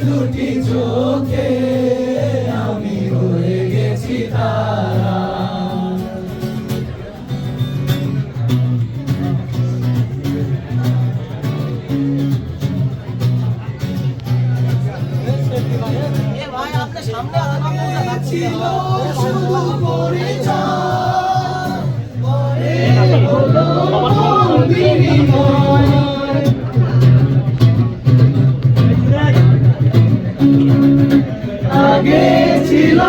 দুটি চোখে আমি হয়ে গেছি তারা। ছিল শুধু পরিচয়। ছিল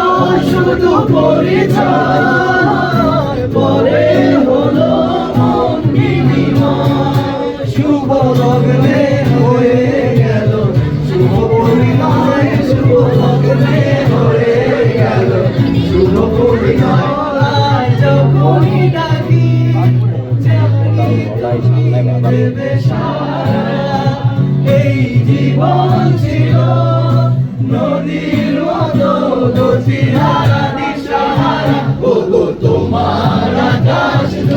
শুধু পরিচয়, পরে হলো শুভ লগ্নে হয়ে গেল, শুভ পরিণয়, শুভ লগ্নে হয়ে গেল শুভ পরিণয়, যখনই ডাকি যেমনি তুমি দেবে সাড়া।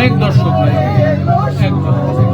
অনেক দর্শক ভাই। একদম।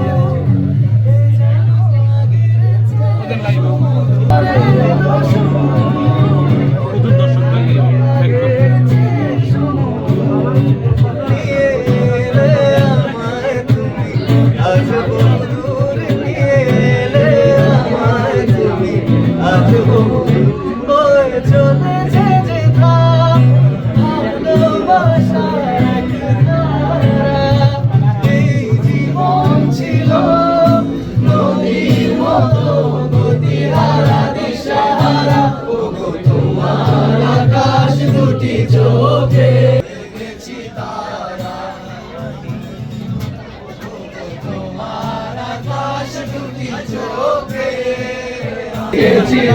Get you.